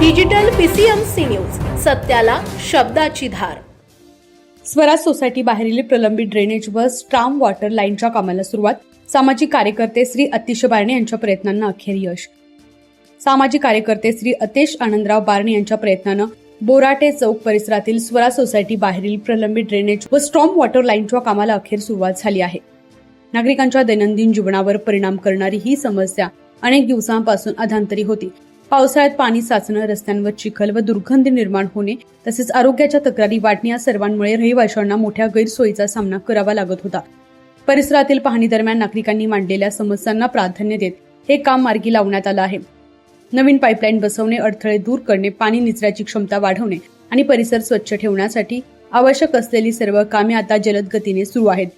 Digital PCMC news सत्याला शब्दाची धार. Swaraj society बाहेरील प्रलंबित ड्रेनेज व स्ट्राम वॉटर लाईनच्या कामाला सुरुवात. सामाजिक कार्यकर्ते श्री अतिश बारणे यांच्या प्रयत्नांना अखेर यश. सामाजिक कार्यकर्ते श्री अतेश आनंदराव बारणे यांच्या प्रयत्नानं बोराटे चौक परिसरातील स्वराज सोसायटी बाहेरील प्रलंबित ड्रेनेज व स्ट्रॉम वॉटर लाईनच्या कामाला अखेर सुरुवात झाली आहे. नागरिकांच्या दैनंदिन जीवनावर परिणाम करणारी ही समस्या अनेक दिवसांपासून अधांतरी होती. पावसाळ्यात पाणी साचणं रस्त्यांवर चिखल व दुर्गंधी निर्माण होणे तसेच आरोग्याच्या तक्रारी वाढणे या सर्वांमुळे रहिवाशांना मोठ्या गैरसोयीचा सामना करावा लागत होता. परिसरातील पाहणी दरम्यान नागरिकांनी मांडलेल्या समस्यांना प्राधान्य देत हे काम मार्गी लावण्यात आलं आहे. नवीन पाईपलाईन बसवणे अडथळे दूर करणे पाणी निचऱ्याची क्षमता वाढवणे आणि परिसर स्वच्छ ठेवण्यासाठी आवश्यक असलेली सर्व कामे आता जलद गतीने सुरू आहेत.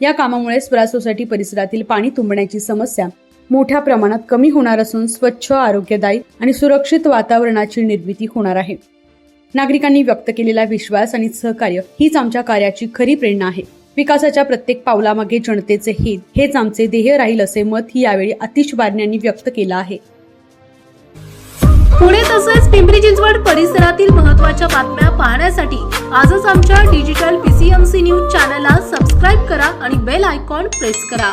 या कामामुळे स्वरा सोसायटी परिसरातील पाणी तुंबण्याची समस्या मोठ्या प्रमाणात कमी होणार असून स्वच्छ आरोग्यदायी आणि सुरक्षित वातावरणाची निर्मिती होणार आहे. नागरिकांनी व्यक्त केलेला विश्वास आणि सहकार्य हीच आमच्या कार्याची खरी प्रेरणा आहे. विकासाच्या प्रत्येक पावलामागे जनतेचे हित हेच आमचे ध्येय राहील असे मत ही यावेळी अतिश बारणे यांनी व्यक्त केलं आहे. पुणे तसेच पिंपरी चिंचवड परिसरातील महत्त्वाच्या बातम्या पाहण्यासाठी आजच आमच्या डिजिटल पीसीएमसी न्यूज चॅनलला सबस्क्राईब करा आणि बेल आयकॉन प्रेस करा.